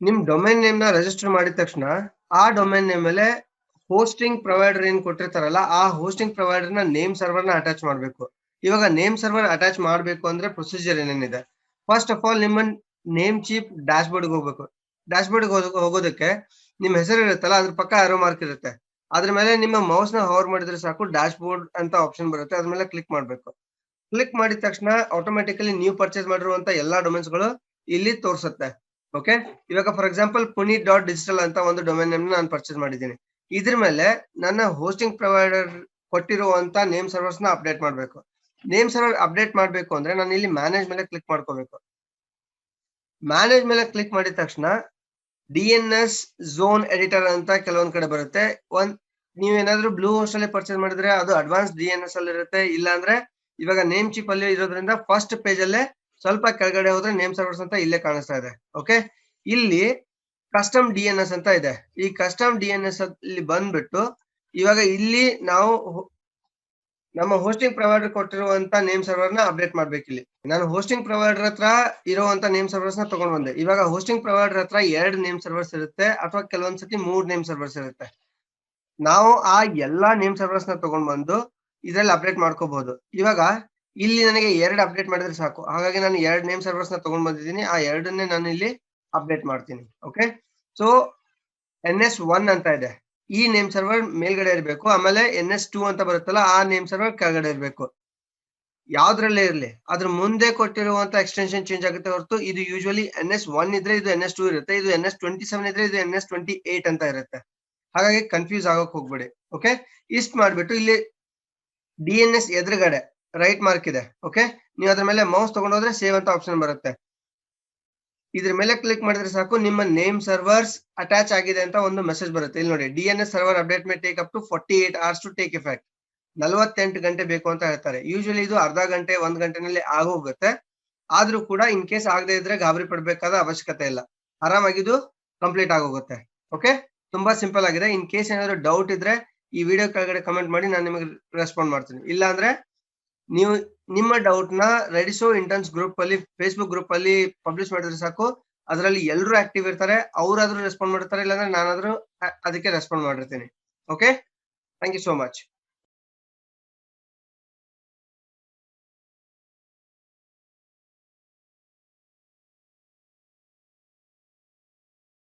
ನಿಮ್ domain ನೇಮ್ನ register ಮಾಡಿದ ತಕ್ಷಣ, ಆ ಡೊಮೈನ್ ನೇಮ್ ಮೇಲೆ ಹೋಸ್ಟಿಂಗ್ ಪ್ರೊವೈಡರ್ ಏನ್ ಕೊಟ್ಟಿರ್ತಾರಲ್ಲ, ಆ ಹೋಸ್ಟಿಂಗ್ ಪ್ರೊವೈಡರ್ನ ನೇಮ್ ಸರ್ವರ್ನ ಅಟ್ಯಾಚ್ ಮಾಡ್ಬೇಕು. ಇವಾಗ ನೇಮ್ ಸರ್ವರ್ ಅಟ್ಯಾಚ್ ಮಾಡ್ಬೇಕು ಅಂದ್ರೆ ಪ್ರೊಸೀಜರ್ ಏನೇನಿದೆ? ಫಸ್ಟ್ ಆಫ್ ಆಲ್ ನಿಮ್ಮ ನೇಮ್ ಚೀಪ್ ಡ್ಯಾಶ್ ಬೋರ್ಡ್ ಹೋಗ್ಬೇಕು. ಡ್ಯಾಶ್ ಬೋರ್ಡ್ ಹೋಗೋದಕ್ಕೆ ನಿಮ್ ಹೆಸರು ಇರುತ್ತಲ್ಲ, ಅದ್ರ ಪಕ್ಕ ಆರೋ ಮಾರ್ಕ್ ಇರುತ್ತೆ. ಅದ್ರ ಮೇಲೆ ನಿಮ್ಮ ಮೌಸ್ನ ಹವರ್ ಮಾಡಿದ್ರೆ ಸಾಕು ಡ್ಯಾಶ್ ಬೋರ್ಡ್ ಅಂತ ಆಪ್ಷನ್ ಬರುತ್ತೆ, ಅದ್ರ ಮೇಲೆ ಕ್ಲಿಕ್ ಮಾಡ್ಬೇಕು. ಕ್ಲಿಕ್ ಮಾಡಿದ ತಕ್ಷಣ ಆಟೋಮೆಟಿಕಲಿ ನೀವು ಪರ್ಚೇಸ್ ಮಾಡಿರುವಂತ ಎಲ್ಲಾ ಡೊಮೇನ್ಸ್ಗಳು ಇಲ್ಲಿ ತೋರಿಸುತ್ತೆ. ಓಕೆ ಇವಾಗ ಫಾರ್ ಎಕ್ಸಾಂಪಲ್ ಪುನಿ ಡಾಟ್ ಡಿಜಿಟಲ್ ಅಂತ ಒಂದು ಡೊಮೇನ್ ನೇಮ್ ನಾನು ಪರ್ಚೇಸ್ ಮಾಡಿದ್ದೀನಿ. ಇದ್ರ ಮೇಲೆ ನನ್ನ ಹೋಸ್ಟಿಂಗ್ ಪ್ರೊವೈಡರ್ ಕೊಟ್ಟಿರುವಂತ ನೇಮ್ ಸರ್ವರ್ಸ್ನ ಅಪ್ಡೇಟ್ ಮಾಡಬೇಕು. ನೇಮ್ ಸರ್ವರ್ ಅಪ್ಡೇಟ್ ಮಾಡಬೇಕು ಅಂದ್ರೆ ನಾನು ಇಲ್ಲಿ ಮ್ಯಾನೇಜ್ ಮೇಲೆ ಕ್ಲಿಕ್ ಮಾಡ್ಕೋಬೇಕು. ಮ್ಯಾನೇಜ್ ಮೇಲೆ ಕ್ಲಿಕ್ ಮಾಡಿದ ತಕ್ಷಣ D N S zone editor ಅಂತ ಕೆಲವೊಂದ್ ಕಡೆ ಬರುತ್ತೆ. ಒಂದ್ ನೀವೇನಾದ್ರೂ ಬ್ಲೂ ಹೋಸ್ಟ್ ಅಲ್ಲಿ ಪರ್ಚೇಸ್ ಮಾಡಿದ್ರೆ ಅದು ಅಡ್ವಾನ್ಸ್ ಡಿ ಎನ್ ಎಸ್ ಅಲ್ಲಿ ಇರುತ್ತೆ ಇಲ್ಲ ಅಂದ್ರೆ ಇವಾಗ ನೇಮ್ ಚಿಪ್ ಅಲ್ಲಿ ಇರೋದ್ರಿಂದ ಫಸ್ಟ್ ಪೇಜ್ ಅಲ್ಲೇ ಸ್ವಲ್ಪ ಕೆಳಗಡೆ ಹೋದ್ರೆ ನೇಮ್ ಸರ್ವರ್ಸ್ ಅಂತ ಇಲ್ಲೇ ಕಾಣಿಸ್ತಾ ಇದೆ ಓಕೆ ಇಲ್ಲಿ ಕಸ್ಟಮ್ ಡಿ ಎನ್ ಎಸ್ ಅಂತ ಇದೆ. ಈ ಕಸ್ಟಮ್ ಡಿ ಎನ್ ಎಸ್ ಅಲ್ಲಿ ಬಂದ್ಬಿಟ್ಟು ಇವಾಗ ಇಲ್ಲಿ ನಾವು ನಮ್ಮ ಹೋಸ್ಟಿಂಗ್ ಪ್ರೊವೈಡರ್ ಕೊಟ್ಟಿರುವಂತ ನೇಮ್ ಸರ್ವರ್ನ ಅಪ್ಡೇಟ್ ಮಾಡ್ಬೇಕು ಇಲ್ಲಿ. ನಾನು ಹೋಸ್ಟಿಂಗ್ ಪ್ರೊವೈಡರ್ ಹತ್ರ ಇರುವಂತ ನೇಮ್ ಸರ್ವರ್ಸ್ನ ತಗೊಂಡ್ ಬಂದೆ. ಇವಾಗ ಹೋಸ್ಟಿಂಗ್ ಪ್ರೊವೈಡರ್ ಹತ್ರ ಎರಡು ನೇಮ್ ಸರ್ವರ್ಸ್ ಇರುತ್ತೆ, ಅಥವಾ ಕೆಲವೊಂದ್ಸತಿ ಮೂರ್ ನೇಮ್ ಸರ್ವರ್ಸ್ ಇರುತ್ತೆ. ನಾವು ಆ ಎಲ್ಲಾ ನೇಮ್ ಸರ್ವರ್ಸ್ನ ತಗೊಂಡ್ ಬಂದು ಇದ್ರಲ್ಲಿ ಅಪ್ಡೇಟ್ ಮಾಡ್ಕೋಬಹುದು ಇವಾಗ ಇಲ್ಲಿ ನನಗೆ ಎರಡು ಅಪ್ಡೇಟ್ ಮಾಡಿದ್ರೆ ಸಾಕು. ಹಾಗಾಗಿ ನಾನು ಎರಡು ನೇಮ್ ಸರ್ವರ್ಸ್ನ ತಗೊಂಡ್ ಬಂದಿದ್ದೀನಿ. ಆ ಎರಡನ್ನೇ ನಾನು ಇಲ್ಲಿ ಅಪ್ಡೇಟ್ ಮಾಡ್ತೀನಿ. Okay so N S one ಅಂತ ಇದೆ. ಈ ನೇಮ್ ಸರ್ವರ್ ಮೇಲ್ಗಡೆ ಇರಬೇಕು. ಆಮೇಲೆ ಎನ್ ಎಸ್ ಟೂ ಅಂತ ಬರುತ್ತಲ್ಲ, ಆ ನೇಮ್ ಸರ್ವರ್ ಕೆಳಗಡೆ ಇರಬೇಕು. ಯಾವ್ದ್ರಲ್ಲೇ ಇರಲಿ. ಅದ್ರ ಮುಂದೆ ಕೊಟ್ಟಿರುವಂತ ಎಕ್ಸ್ಟೆನ್ಷನ್ ಚೇಂಜ್ ಆಗುತ್ತೆ ಹೊರತು ಇದು ಯೂಶುವಲಿ ಎನ್ ಎಸ್ ಒನ್ ಇದ್ರೆ ಇದು ಎನ್ ಎಸ್ ಟೂ ಇರುತ್ತೆ. ಇದು ಎನ್ ಎಸ್ ಟ್ವೆಂಟಿ ಸೆವೆನ್ ಇದ್ರೆ ಇದು ಎನ್ ಎಸ್ ಟ್ವೆಂಟಿ ಏಟ್ ಅಂತ ಇರುತ್ತೆ. ಹಾಗಾಗಿ ಕನ್ಫ್ಯೂಸ್ ಆಗೋಕೆ ಹೋಗ್ಬೇಡಿ. ಓಕೆ ಇಷ್ಟ ಮಾಡ್ಬಿಟ್ಟು ಇಲ್ಲಿ ಡಿ ಎನ್ ಎಸ್ ಎದುರುಗಡೆ ರೈಟ್ ಮಾರ್ಕ್ ಇದೆ ಓಕೆ ನೀವು ಅದ್ರ ಮೇಲೆ ಮೌಸ್ ತಗೊಂಡೋದ್ರೆ ಸೇವ್ ಅಂತ ಆಪ್ಷನ್ ಬರುತ್ತೆ. ಇದ್ರ ಮೇಲೆ ಕ್ಲಿಕ್ ಮಾಡಿದ್ರೆ ಸಾಕು, ನಿಮ್ಮ ನೇಮ್ ಸರ್ವರ್ಸ್ ಅಟ್ಯಾಚ್ ಆಗಿದೆ ಅಂತ ಒಂದು ಮೆಸೇಜ್ ಬರುತ್ತೆ. ಇಲ್ಲಿ ನೋಡಿ D N S server update may take up to forty eight hours to take effect ನಲವತ್ತೆಂಟು ಗಂಟೆ ಬೇಕು ಅಂತ ಹೇಳ್ತಾರೆ. ಯೂಶಲಿ ಇದು ಅರ್ಧ ಗಂಟೆ, ಒಂದ್ ಗಂಟೆನಲ್ಲಿ ಆಗೋಗುತ್ತೆ. ಆದ್ರೂ ಕೂಡ ಇನ್ ಕೇಸ್ ಆಗದೆ ಇದ್ರೆ ಗಾಬರಿ ಪಡ್ಬೇಕಾದ ಅವಶ್ಯಕತೆ ಇಲ್ಲ. ಆರಾಮಾಗಿದು ಕಂಪ್ಲೀಟ್ ಆಗೋಗುತ್ತೆ ಓಕೆ ತುಂಬಾ ಸಿಂಪಲ್ ಆಗಿದೆ. ಇನ್ ಕೇಸ್ ಏನಾದ್ರು ಡೌಟ್ ಇದ್ರೆ ಈ ವಿಡಿಯೋ ಕೆಳಗಡೆ ಕಮೆಂಟ್ ಮಾಡಿ, ನಾನು ನಿಮಗೆ ರೆಸ್ಪಾಂಡ್ ಮಾಡ್ತೀನಿ. ಇಲ್ಲ ಅಂದ್ರೆ ನೀವು ನಿಮ್ಮ ಡೌಟ್ನ ರೆಡಿಸೋ ಇಂಟರ್ನ್ಸ್ ಗ್ರೂಪ್ ಅಲ್ಲಿ ಫೇಸ್ಬುಕ್ ಗ್ರೂಪ್ ಅಲ್ಲಿ ಪಬ್ಲಿಷ್ ಮಾಡಿದ್ರೆ ಸಾಕು. ಅದರಲ್ಲಿ ಎಲ್ಲರೂ ಆಕ್ಟಿವ್ ಇರ್ತಾರೆ. ಅವರಾದ್ರೂ ರೆಸ್ಪಾಂಡ್ ಮಾಡ್ತಾರೆ. ಇಲ್ಲಾಂದ್ರೆ ನಾನಾದ್ರೂ ಅದಕ್ಕೆ ರೆಸ್ಪಾಂಡ್ ಮಾಡಿರ್ತೀನಿ. Okay thank you so much